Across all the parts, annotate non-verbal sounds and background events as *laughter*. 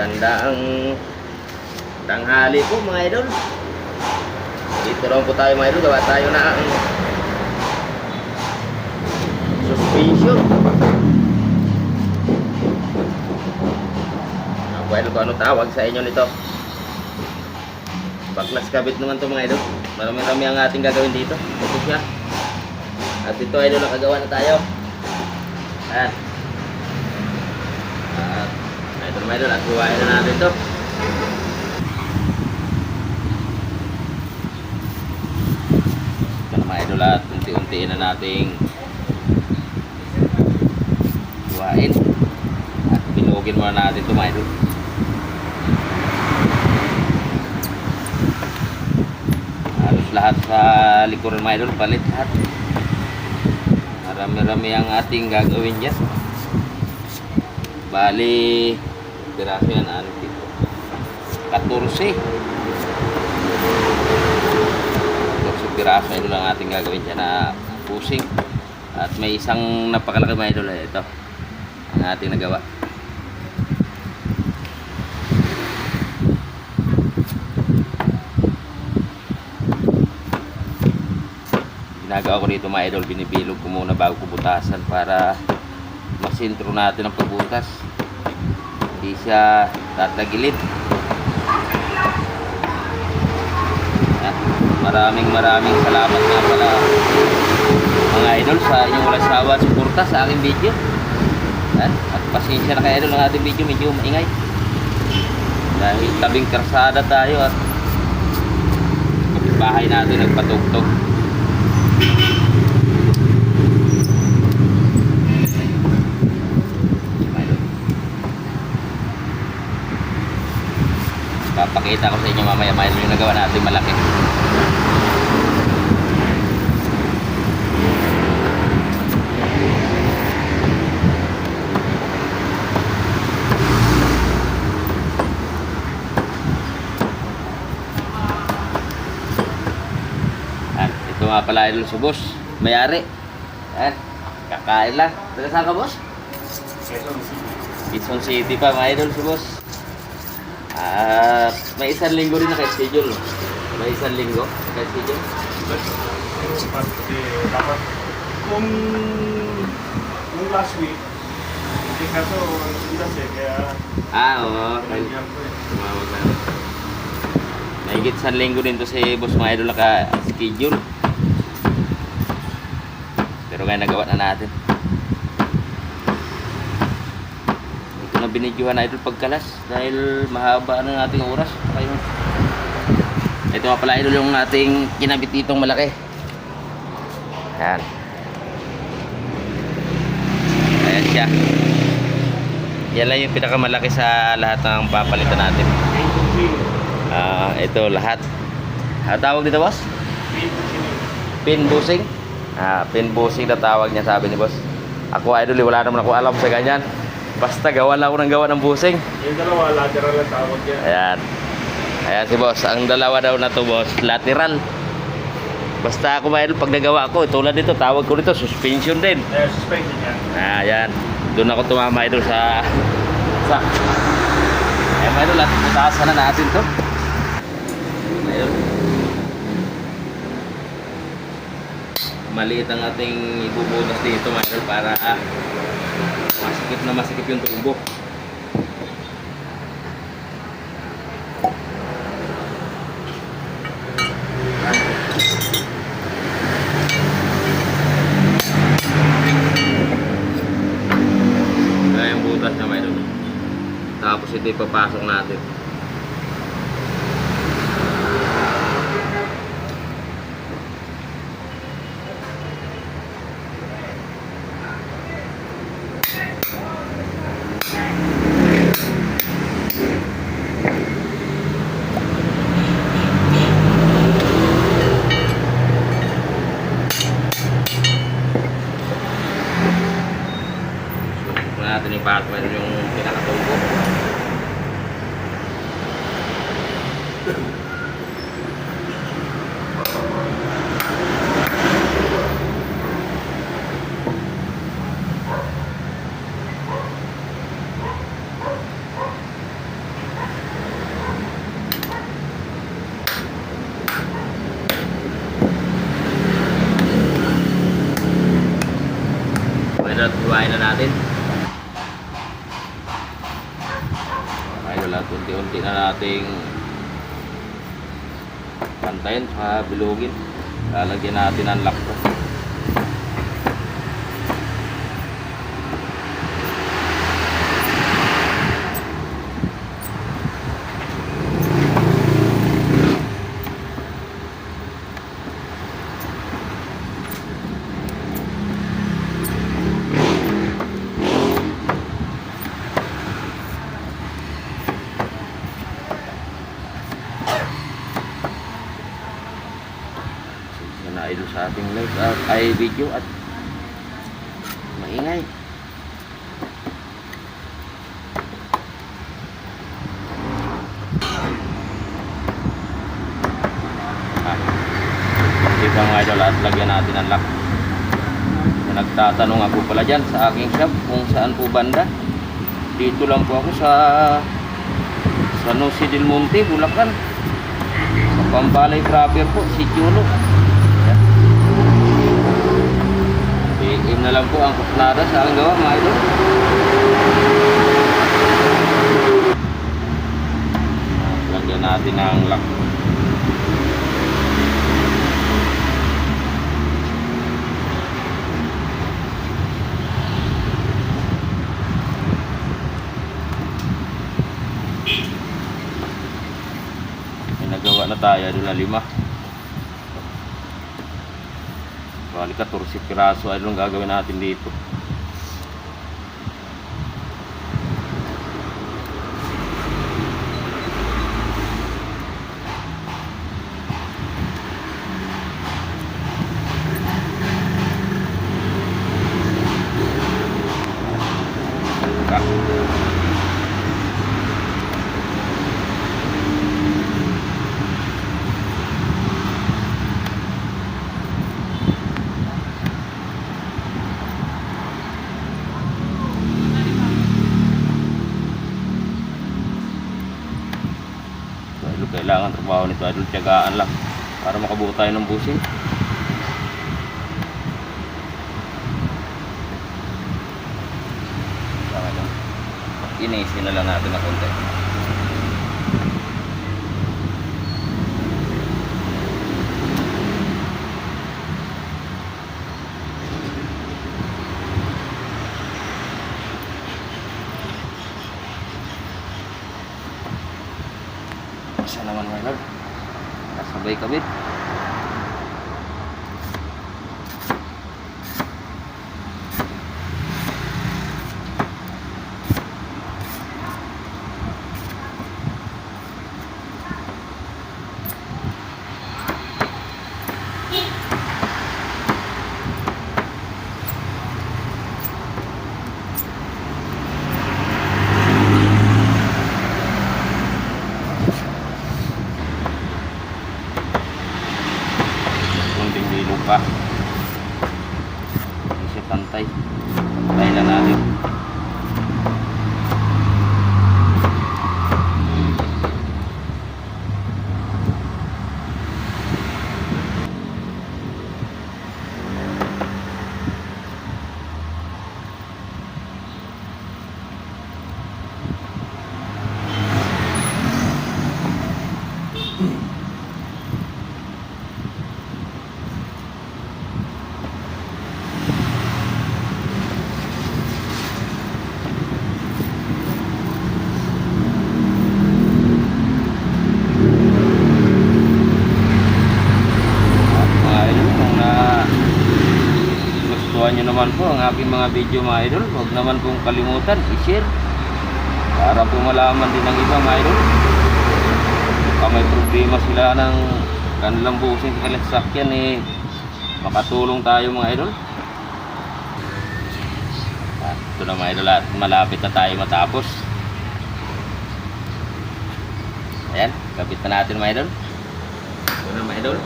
Maganda ang tanghali po mga idol. Dito lang po tayo mga idol. Gawa tayo na ang suspension. Ako idol kung ano tawag sa inyo nito. Baklas kabit naman to mga idol. Marami-rami ang ating gagawin dito. Ito siya. At ito idol nakagawa na tayo. Ayan. At ito mga idol at buhayin na natin to. Ito mga idol at unti-unti na nating buhayin. At binugin muna natin ito mga idol. halos lahat sa likuran mga idol palit lahat marami-rami ang ating gagawin dyan bali piraso yan ano dito 14 14 piraso idol ang ating gagawin dyan na pusing. At may isang napakalaki mga idol eh, ito. Ang ating nagawa. Ginagawa ko dito mga idol binibilog ko muna bago ko butasan para masintro natin ang pagbutas hindi siya tatagilid. Maraming maraming salamat nga pala mga idol sa inyong walang sawa at suporta sa aking video. Yan. at pasensya na kayo idol ang ating video medyo maingay. Dahil tabing karsada tayo at bahay natin nagpatugtog Papakita ko sa inyo mamaya maya yung nagawa natin malaki. At ito nga pala idol si boss. Mayari. Yan. Kakain lang. Taga saan ka boss? Quezon City pa mga idol si boss. At may isang linggo rin naka-schedule. May isang linggo naka-schedule. Kasi dapat kung yung last week, hindi ka to sindas eh, kaya Ah, oo. eh. Tumawag na. Mahigit sa linggo din to si boss mga idol naka-schedule. Pero ngayon nagawa na natin. Na binidyohan na idol pagkalas dahil mahaba na nating oras. Kayo. Ito nga pala idol yung ating kinabit ditong malaki. Ayan. Ayan siya. Yan lang yung pinakamalaki sa lahat ng papalitan natin. Ah, ito lahat. Ano tawag dito, boss? Pin busing. Ah, pin busing na tawag niya sabi ni boss. Ako idol, eh, wala naman ako alam sa ganyan. Basta gawa lang ako ng gawa ng busing. Yung dalawa, lateral ang tawag yan. Ayan. Ayan si boss. Ang dalawa daw na to, boss, lateral. Basta ako idol, pag nagawa ko, tulad dito, tawag ko dito, suspension din. Eh, suspension yan. Ah, yan. Doon ako tumama idol sa *laughs* sa Ayan at putasan na natin to. Ayun. Maliit ang ating ibubutas dito idol para masikip na masikip yung tubo. Butas na may doon. Tapos ito ipapasok natin. Batman yung pinakatubo. Pagdadrive na natin. Nating pantayin sa bilugin. Lalagyan natin ang lock to. Yan na idol sa ating live at ay video at maingay. Ah. Ibang idol at lagyan natin ang lock. May Nagtatanong ako pala dyan sa aking shop kung saan po banda. Dito lang po ako sa San Jose del Monte, Bulacan. Sa Pambalay proper po, si Chulo. PM na lang po ang kusnada sa ang gawa mga idol. Lagyan natin ang lock. Nagawa na tayo doon na lima. Bali 14 piraso ay ang gagawin natin dito. Ka. So, idol, kailangan trabaho nito idol tiyagaan lang para makabuo tayo ng lang. Inisin na lang natin na konti naman my love kasabay kabit kunting dilo pa kasi pantay pantay lang natin mga idol kung na gustuhan nyo naman po ang aking mga video mga idol. Huwag naman pong kalimutan i-share. Para po malaman din ng iba mga idol. Baka may problema sila ng kanilang busing sa kanilang sakyan eh. Makatulong tayo mga idol. At ito na mga idol at malapit na tayo matapos. Ayan kapit na natin mga idol. Ito na mga idol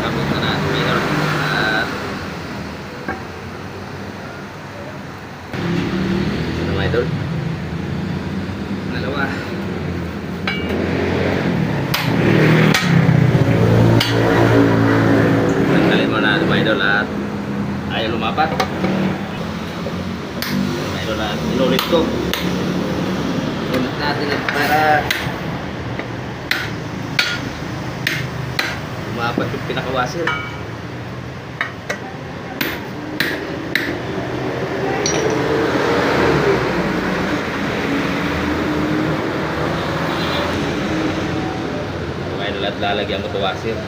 Kapit na natin minor. At ano mga idol? Dalawa. Tanggalin mo na mga idol at ayaw lumapat. idol na inulit ko. Ulit natin at para umapat yung pinakawasir. Mga lalagyan ko ito.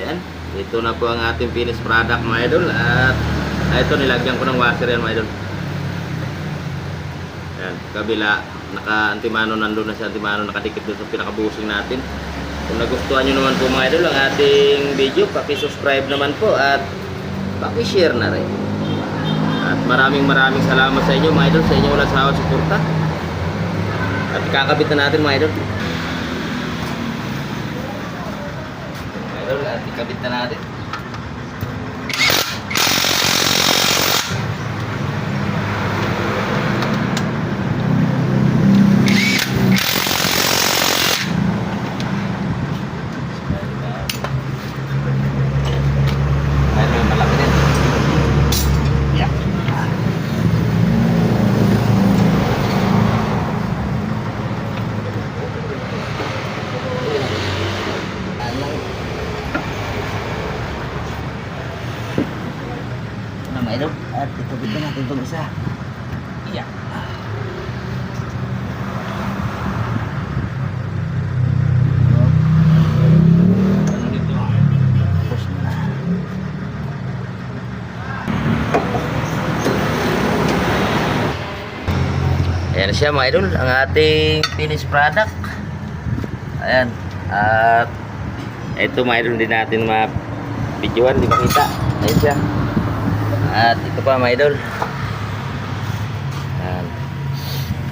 Ayan, ito na po ang ating finished product mga idol at ito nilagyan ko ng washer yan mga idol. Ayan, kabila naka antimano nandun na sa antimano nakadikit doon sa pinakabusing natin. Kung nagustuhan nyo naman po mga idol ang ating video, paki-subscribe naman po at paki-share na rin. At maraming maraming salamat sa inyo mga idol sa inyong walang sawat suporta. At kakabit na natin mga idol. Idol, at ikabit na natin. Idol, malaki din. Yeah. Ano mga idol? At itubig na natin itong isa. Yeah. Ano dito? Tapos na. Ayan na siya mga idol, ang ating finished product. Ayan. At ito mga idol, hindi natin ma-videoan, di makita. Ayan siya. At ito pa mga idol. Ayan.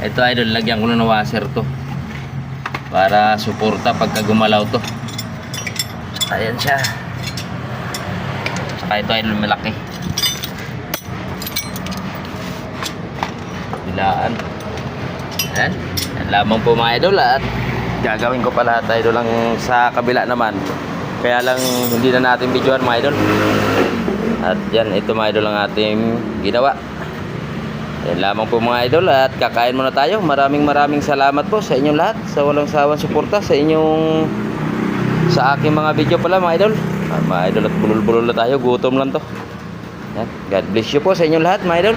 Ito idol, lagyan ko ng washer to. Para suporta pagka gumalaw to. Ayan siya. Saka ito idol, malaki. Bilaan. Yan. Yan lamang po mga idol at gagawin ko pa lahat idol lang sa kabila naman. Kaya lang hindi na natin videoan mga idol. At yan, ito mga idol ang ating ginawa. Yan lamang po mga idol at kakain muna tayo. Maraming maraming salamat po sa inyong lahat sa walang sawang suporta sa inyong sa aking mga video pala mga idol. Ah, mga idol at bulol-bulol na tayo. Gutom lang to. Yan. God bless you po sa inyong lahat mga idol.